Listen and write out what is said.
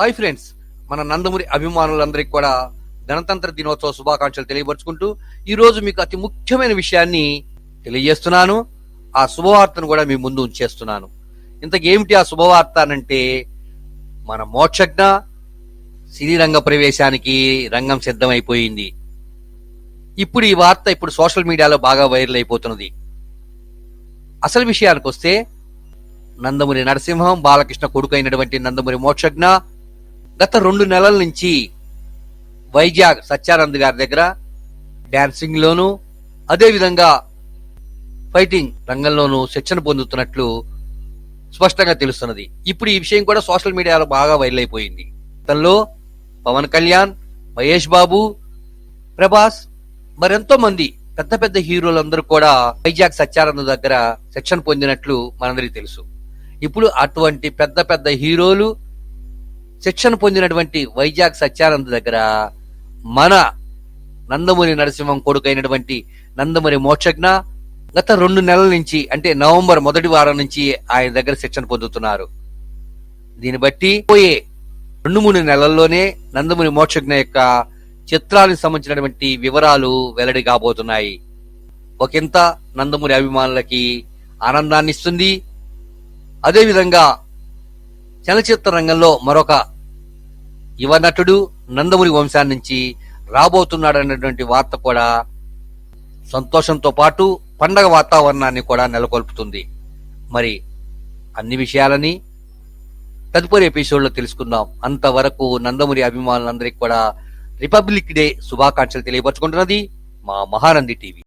Hi friends మన నందమూరి అభిమానులందరికీ కూడా గణతంత్ర దినోత్సవ శుభాకాంక్షలు తెలియపరుచుకుంటూ ఈ రోజు మీకు అతి ముఖ్యమైన విషయాన్ని తెలియజేస్తున్నాను. ఆ శుభవార్తను కూడా మీ ముందు ఉంచేస్తున్నాను. ఇంతకేమిటి ఆ శుభవార్త అనంటే మన మోక్షజ్ఞ శ్రీరంగ ప్రవేశానికి రంగం సిద్ధమైపోయింది. ఇప్పుడు ఈ వార్త ఇప్పుడు సోషల్ మీడియాలో బాగా వైరల్ అయిపోతున్నది. అసలు విషయానికి వస్తే నందమూరి నరసింహం బాలకృష్ణ కొడుకు అయినటువంటి నందమూరి మోక్షజ్ఞ గత రెండు నెలల నుంచి వైజాగ్ సత్యానంద్ గారి దగ్గర డాన్సింగ్ లోను అదేవిధంగా ఫైటింగ్ రంగంలోనూ శిక్షణ పొందుతున్నట్లు స్పష్టంగా తెలుస్తున్నది. ఇప్పుడు ఈ విషయం కూడా సోషల్ మీడియాలో బాగా వైరల్ అయిపోయింది. గతంలో పవన్ కళ్యాణ్ మహేష్ బాబు ప్రభాస్ మరెంతో మంది పెద్ద పెద్ద హీరోలందరూ కూడా వైజాగ్ సత్యానంద దగ్గర శిక్షణ పొందినట్లు మనందరికీ తెలుసు. ఇప్పుడు అటువంటి పెద్ద పెద్ద హీరోలు శిక్షణ పొందినటువంటి వైజాగ్ సత్యానంద దగ్గర మన నందమూరి నరసింహం కొడుకైనటువంటి నందమూరి మోక్షజ్ఞ గత రెండు నెలల నుంచి అంటే నవంబర్ మొదటి వారం నుంచి ఆయన దగ్గర శిక్షణ పొందుతున్నారు. దీన్ని బట్టి పోయే రెండు మూడు నెలల్లోనే నందమూరి మోక్షజ్ఞ యొక్క చిత్రానికి సంబంధించినటువంటి వివరాలు వెల్లడి కాబోతున్నాయి. ఒకంత నందమూరి అభిమానులకి ఆనందాన్ని ఇస్తుంది అదేవిధంగా చలచిత్ర రంగంలో మరొక యువ నటుడు నందమూరి వంశాన్ని నుంచి వార్త కూడా సంతోషంతో పాటు పండగ వాతావరణాన్ని కూడా నెలకొల్పుతుంది. మరి అన్ని విషయాలని తదుపరి ఎపిసోడ్లో తెలుసుకుందాం. అంతవరకు నందమూరి అభిమానులందరికీ కూడా రిపబ్లిక్ డే శుభాకాంక్షలు తెలియపరచుకుంటున్నది మా మహానంది టీవీ.